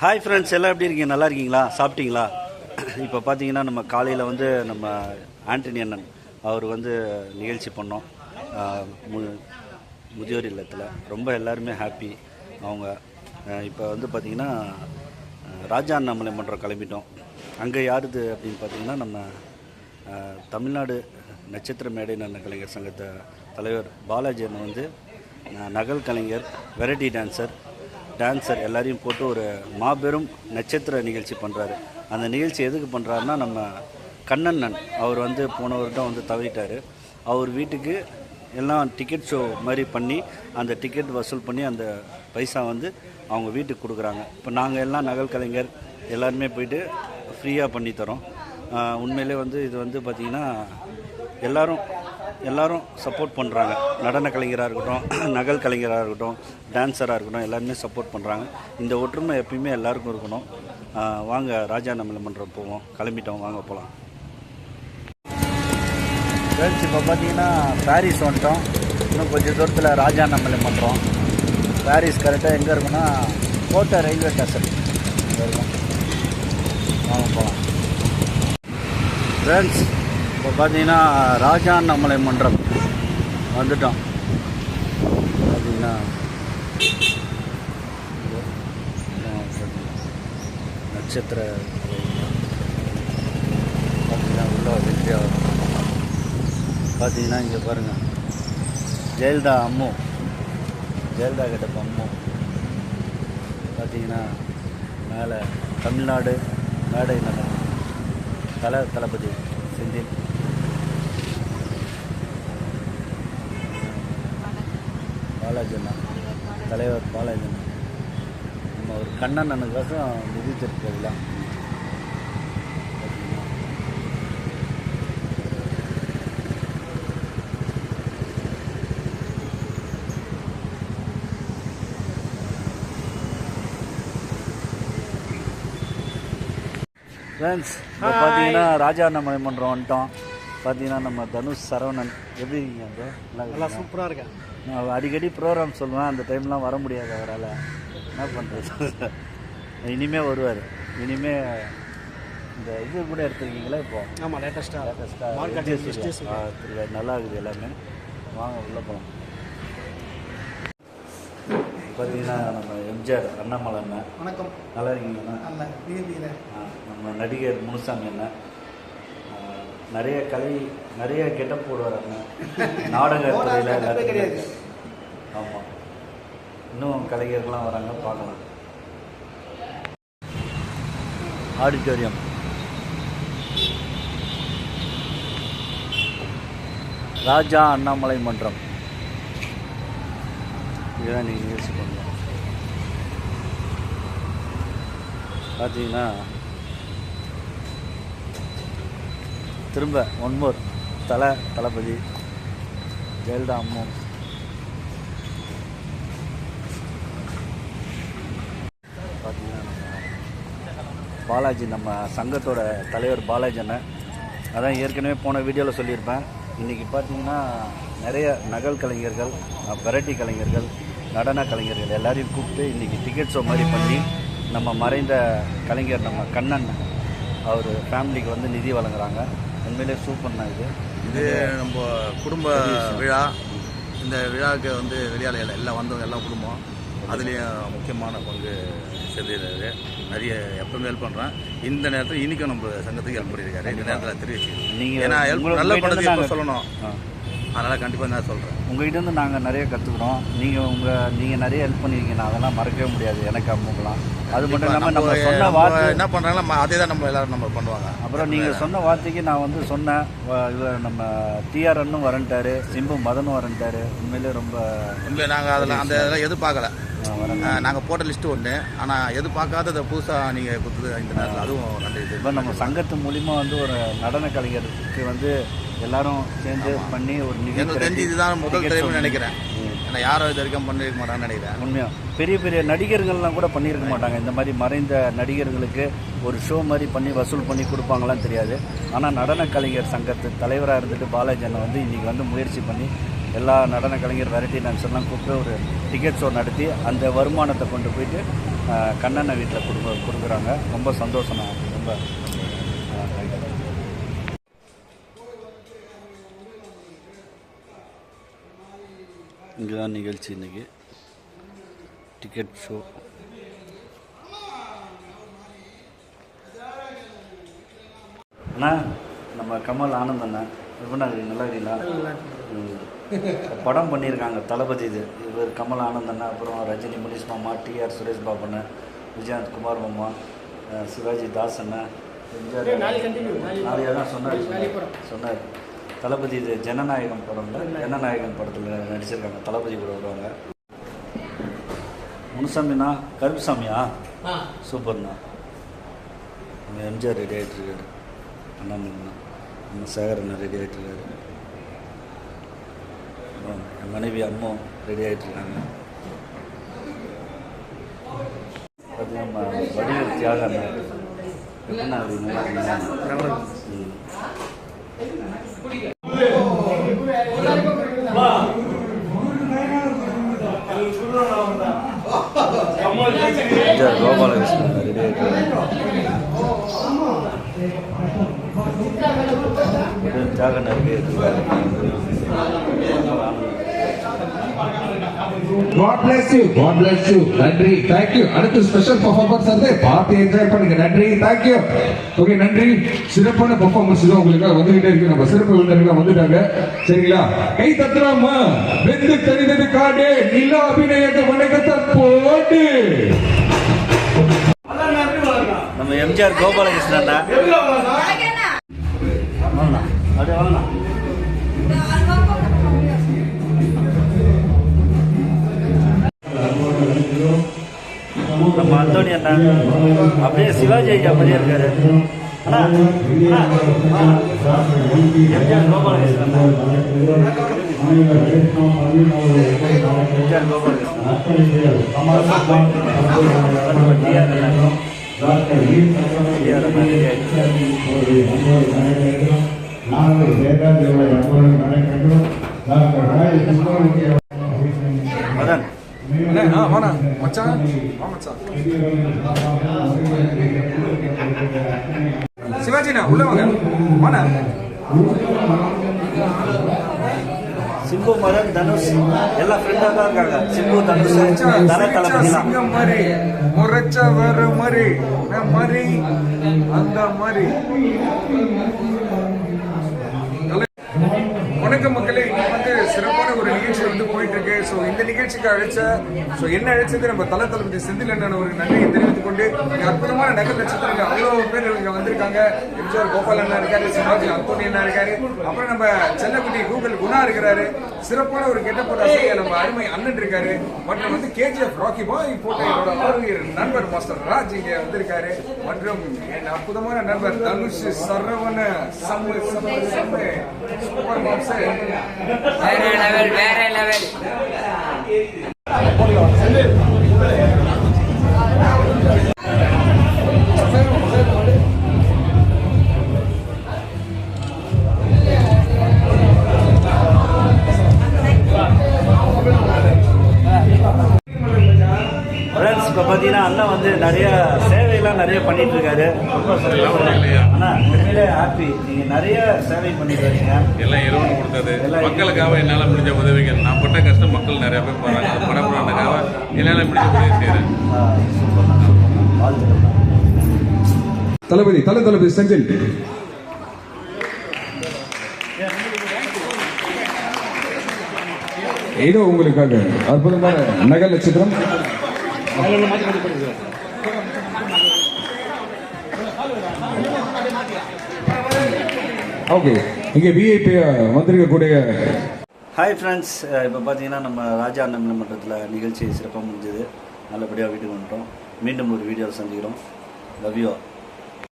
Hi friends எல்லாம் எப்படி இருக்கீங்க? நல்லா இருக்கீங்களா? சாப்பிட்டீங்களா? இப்போ பார்த்தீங்கன்னா நம்ம காலையில் வந்து நம்ம ஆண்டனி அண்ணன் அவர் வந்து நிகழ்ச்சி பண்ணோம். மு- முதியோர் இல்லத்தில். ரொம்ப எல்லாருமே ஹாப்பி அவங்க இப்போ வந்து பார்த்திங்கன்னா ராஜா அண்ணாமலை மன்றம் கிளம்பிட்டோம். அங்கே யாருது அப்படின்னு பார்த்தீங்கன்னா நம்ம தமிழ்நாடு நட்சத்திர மேடை நடன கலைஞர் சங்கத்தை தலைவர் பாலாஜி அண்ணன் வந்து நகல் கலைஞர் வெரைட்டி டான்ஸர் டான்சர் எல்லாரையும் போட்டு ஒரு மாபெரும் நட்சத்திர நிகழ்ச்சி பண்ணுறாரு அந்த நிகழ்ச்சி எதுக்கு பண்ணுறாருன்னா நம்ம கண்ணண்ணன் அவர் வந்து போன வருடம் வந்து தவறிட்டார். அவர் வீட்டுக்கு எல்லாம் டிக்கெட் ஷோ மாதிரி பண்ணி அந்த டிக்கெட் வசூல் பண்ணி அந்த பைசா வந்து அவங்க வீட்டுக்கு கொடுக்குறாங்க. இப்போ நாங்கள் எல்லாம் நகல் கலைஞர் எல்லாருமே போயிட்டு ஃப்ரீயாக பண்ணித்தரோம் உண்மையிலே வந்து இது வந்து பார்த்திங்கன்னா எல்லோரும் எல்லாரும் சப்போர்ட் பண்ணுறாங்க நடன கலைஞராக இருக்கட்டும் நகல் கலைஞராக இருக்கட்டும் டான்ஸராக இருக்கட்டும் எல்லாருமே சப்போர்ட் பண்ணுறாங்க இந்த ஒற்றுமை எப்பயுமே எல்லாருக்கும் இருக்கணும். வாங்க ராஜா நம்மள மன்றம் போவோம். கிளம்பிட்டோம் வாங்க போகலாம் ஃப்ரெண்ட்ஸ் இப்போ பார்த்தீங்கன்னா பாரிஸ் வந்துட்டோம். இன்னும் கொஞ்சம் தூரத்தில் ராஜா நம்மளை மன்றம். பாரிஸ் கரெக்டாக எங்கே இருக்குன்னா கோட்டை ரயில்வே ஸ்டேஷன் இருக்கும். வாங்க போகலாம் ஃப்ரெண்ட்ஸ் இப்போ பார்த்தீங்கன்னா ராஜா நம்மளை மன்றம் வந்துட்டோம். பார்த்தீங்கன்னா நட்சத்திர பார்த்தீங்கன்னா உள்ள வெற்றியாக பார்த்தீங்கன்னா இங்கே பாருங்கள் ஜெயலலிதா அம்மு. ஜெயலலிதா கிட்ட அம்மு. பார்த்தீங்கன்னா மேலே தமிழ்நாடு மேடை நகர் தல தளபதி செந்தில். பாலாஜி அண்ணா தலைவர் பாலாஜி அண்ணா நம்ம ஒரு கண்ணன் அண்ணனுக்கோசம் விதித்திருக்கிறதுலாம் ஃப்ரெண்ட்ஸ் இப்போ பார்த்தீங்கன்னா ராஜா நம்ம மன்றம் வந்துட்டோம். பார்த்தீங்கன்னா நம்ம தனுஷ் சரவணன் எப்படி இருக்கீங்க bro? நல்லா? சூப்பராக இருக்கேன் நான் அடிக்கடி ப்ரோக்ராம் சொல்லுவேன் அந்த டைம்லாம் வர முடியாது அவரால். என்ன பண்ணுறது இனிமே வருவார். இனிமே இந்த இது கூட எடுத்துருக்கீங்களா இப்போ? ஆமாம் லேட்டஸ்ட்டாக லேட்டஸ்ட்டாக நல்லா இருக்குது எல்லாமே. வாங்க உள்ளே போகலாம் பார்த்தீங்கன்னா நம்ம எம்ஜிஆர் அண்ணாமலை அண்ணன். வணக்கம். நல்லா ஆ, நம்ம நடிகர் முனுசாமி அண்ணன். நிறைய கலை நிறைய கெட்டப் போடுவார் அண்ணன் நாடக துறையில் கிடையாது. ஆமாம் இன்னும் கலைஞர்கள்லாம் வராங்க பார்க்கலாம். ஆடிட்டோரியம். ராஜா அண்ணாமலை மன்றம். இதுதான் நீங்கள் நிகழ்ச்சி பண்ணலாம் பார்த்தீங்கன்னா திரும்ப ஒன்மோர் தலை தளபதி ஜெயலலிதா அம்மு. பாலாஜி நம்ம சங்கத்தோட தலைவர் பாலாஜி அண்ணன். அதான் ஏற்கனவே போன வீடியோவில் சொல்லியிருப்பேன். இன்றைக்கி பார்த்தீங்கன்னா நிறைய நகல் கலைஞர்கள் வெரைட்டி கலைஞர்கள் நடன கலைஞர்கள் எல்லாரையும் கூப்பிட்டு இன்றைக்கி டிக்கெட் ஷோ மாதிரி பண்ணி நம்ம மறைந்த கலைஞர் நம்ம கண்ணன் அவர் ஃபேமிலிக்கு வந்து நிதி வழங்குறாங்க. உண்மையிலே சூப்பர்ண்ணா இது. இது நம்ம குடும்ப விழா. இந்த விழாவுக்கு வந்து வெளியாளர்கள் எல்லாம் வந்தவங்க எல்லாம் குடும்பம். அதுலேயும் முக்கியமான பங்கு செலுத்துகிறாரு நிறைய எப்பவுமே ஹெல்ப் பண்ணுறேன் இந்த நேரத்தில் இன்றைக்கும் நம்ம சங்கத்துக்கு ஹெல்ப் பண்ணியிருக்காரு. இந்த நேரத்தில் தெரிவிச்சு. நீங்கள் ஏன்னா ஹெல்ப் நல்லா போயிட்டு பண்ணது எப்போ நாங்க- சொல்லணும். அதனால் கண்டிப்பாக நான் சொல்கிறேன் உங்ககிட்ட நாங்கள் நிறைய கற்றுக்குறோம் நீங்கள் உங்கள் நீங்கள் நிறைய ஹெல்ப் பண்ணியிருக்கீங்க அதெல்லாம் மறக்கவே முடியாது. எனக்கு அம்முக்கலாம் அது மட்டும் இல்லாமல் நம்ம சொன்ன வார்த்தை என்ன பண்ணுறாங்களோ அதே தான் நம்ம எல்லாரும் நம்ம பண்ணுவாங்க. அப்புறம் நீங்கள் சொன்ன வார்த்தைக்கு நான் வந்து சொன்னேன். இவர் நம்ம டிஆர் அண்ணும் வரன்ட்டாரு. சிம்பு மதனும் வரன்ட்டாரு. உண்மையிலே ரொம்ப உண்மையிலே நாங்கள் அதில் அந்த இதெல்லாம் எதிர்பார்க்கல. நாங்கள் போட்ட லிஸ்ட்டு ஒன்று ஆனால் எதிர்பார்க்காததை புதுசாக நீங்கள் கொடுத்தது இந்த நேரத்தில். அதுவும் நன்றி இப்போ நம்ம சங்கத்து மூலிமா வந்து ஒரு நடன கலைஞருக்கு வந்து எல்லாரும் சேர்ந்து பண்ணி ஒரு எனக்கு தெரிஞ்சு நிகழ்ச்சி இதுதான் முதல் சொல்லி- நினைக்கிறேன். ஏன்னா யாரும் இது வரைக்கும் பண்ணிருக்க மாட்டாங்கன்னு நினைக்கிறேன். உண்மையா. பெரிய பெரிய நடிகர்கள்லாம் கூட பண்ணியிருக்க மாட்டாங்க. இந்த மாதிரி மறைந்த நடிகர்களுக்கு ஒரு ஷோ மாதிரி பண்ணி வசூல் பண்ணி கொடுப்பாங்களான்னு தெரியாது. ஆனால் நடன கலைஞர் சங்கத்து தலைவராக இருந்துட்டு பாலாஜி அண்ணன் வந்து இன்றைக்கி வந்து முயற்சி பண்ணி எல்லா நடன கலைஞர் வெரைட்டி டான்ஸர்லாம் கூப்பிட்டு ஒரு டிக்கெட் ஷோ நடத்தி அந்த வருமானத்தை கொண்டு போயிட்டு கண்ணண்ண வீட்டில் கொடுக்க கொடுக்குறாங்க. ரொம்ப சந்தோஷம். நான் ரொம்ப இங்கே தான் நிகழ்ச்சி இன்றைக்கி டிக்கெட் ஷோ அண்ணா நம்ம கமல் ஆனந்த் அண்ணா. இருக்கு நல்லா இருக்கீங்களா. படம் பண்ணியிருக்காங்க தளபதி இது. இவர் கமல் ஆனந்த் அண்ணா அப்புறம் ரஜினி முனிஸ் மாமா டிஆர் சுரேஷ் பாபு அண்ணா விஜயகாந்த் குமார் மாமா சிவாஜி தாஸ் அண்ணா. நாளைக்கு தான் சொன்னார். சொன்னார். தளபதி இது ஜனநாயகம் படம்ல ஜனநாயகம் படத்தில் நடிச்சிருக்காங்க. தளபதி கூட வருவாங்க. முனுசாமிண்ணா கருப்புசாமியா? சூப்பர்ண்ணா. நம்ம எம்ஜிஆர் ரெடி ஆகிட்டுருக்காரு அண்ணாமலைண்ணா நம்ம சேகர் அண்ணா ரெடி ஆகிட்டுருக்காரு என் மனைவி அம்மா ரெடி ஆகிட்டுருக்காங்க பார்த்தீங்கன்னா வடிவேல் தியாக அண்ணா எப்படிண்ணா இருக்கு? நல்லா கோபாலகிருஷ்ணன் ரெடி ஆகிட்டு தியாக ready God bless you. God bless you. நன்றி. Thank you. அடுத்து ஸ்பெஷல் பெர்ஃபார்மன்ஸ் வந்து பார்த்து என்ஜாய் பண்ணுங்க. நன்றி. Thank you. ஓகே நன்றி. சிறப்பான பெர்ஃபார்மன்ஸ் தான் உங்களுக்கு வந்துகிட்டே இருக்கு. நம்ம சிறப்பு விருந்தினர்கள் வந்துட்டாங்க. சரிங்களா? கை தட்டலாமா? வெந்து தனிதது காடு நிலா அபிநயத்தை வணக்கத்தை போட்டு நம்ம எம்ஜிஆர் கோபாலகிருஷ்ணன் அப்படியே வாங்கண்ணா அந்தோனி அண்ணா அப்படியே சிவாஜி ஐயா மாதிரியே இருக்காரு அண்ணா அண்ணா, வாங்கண்ணா. எம்ஜிஆர் கோபாலகிருஷ்ணன் அண்ணா. எம்ஜிஆர் கோபாலகிருஷ்ணன் டிஆர் அண்ணா டிஆர் அண்ணா ரெடி ஆயிடுச்சு மதன் சிவாஜிண்ணா உள்ள வாங்க. வாண்ணா சிம்பு மதன் தனுஷ் எல்லாம் ஃப்ரெண்டாக தான் இருக்காங்க. சிம்பு தனுஷ் தர தளபதி தான். சிங்கம் மாதிரி முறைச்ச வர மாதிரி மாதிரி அந்த மாதிரி வணக்கம் மக்களே இன்னைக்கு வந்து சிறப்பான ஒரு நிகழ்ச்சி வந்து போயிட்டு இருக்கு ஸோ இந்த நிகழ்ச்சிக்கு அழைச்ச ஸோ என்ன அழைச்சது? நம்ம தல தளபதி செந்தில் அண்ணன் ஒரு நன்றியை தெரிவித்துக் கொண்டு அற்புதமான நகர் நட்சத்திரங்கள் அவ்வளோ பேர் இங்க வந்திருக்காங்க. எம்ஜிஆர் கோபால் அண்ணா இருக்காரு சிவாஜி அந்தோனி அண்ணா இருக்காரு. அப்புறம் நம்ம செல்லக்குட்டி கூகுள் குணா இருக்கிறாரு. சிறப்பான ஒரு கெட்டப்பட்ட ஆசிரியர் நம்ம அருமை அண்ணன் இருக்காரு. மற்றும் வந்து கேஜிஎஃப் ராக்கி பாய் போட்ட என்னோட ஆளுநர் நண்பர் மாஸ்டர் ராஜ் இங்க வந்திருக்காரு. மற்றும் என் அற்புதமான நண்பர் தனுஷ் சரவண. சம்மு சம்மு சம்மு. வேற லெவல் வேற லெவல் இப்போ பார்த்தீங்கன்னா அண்ணன் வந்து நிறைய நிறைய பண்ணிட்டு இருக்காரு. அண்ணா உண்மையிலே ஹாப்பி நீங்கள் நிறைய சேவை பண்ணிட்டு வரீங்க எல்லாம் இறைவன் கொடுத்தது. எல்லாம் மக்களுக்காக என்னால் முடிஞ்ச உதவிகள். நான் பட்ட கஷ்டம் மக்கள் நிறைய பேர் போகிறாங்க படப்புறானுக்காக என்னால் முடிஞ்ச உதவி வாழ்த்துக்கள்ண்ணா. தளபதி தல தளபதி செந்தில். இதோ உங்களுக்காக அற்புதமான நகல் நட்சத்திரம். ஓகே இங்கே விஐபி வந்திருக்கக்கூடிய ஹாய் ஃப்ரெண்ட்ஸ் இப்போ பார்த்தீங்கன்னா நம்ம ராஜா அண்ணன் மன்றத்தில் நிகழ்ச்சி சிறப்பாக முடிஞ்சது. நல்லபடியாக வீட்டுக்கு வந்துட்டோம். மீண்டும் ஒரு வீடியோவில் சந்திக்கிறோம். Love you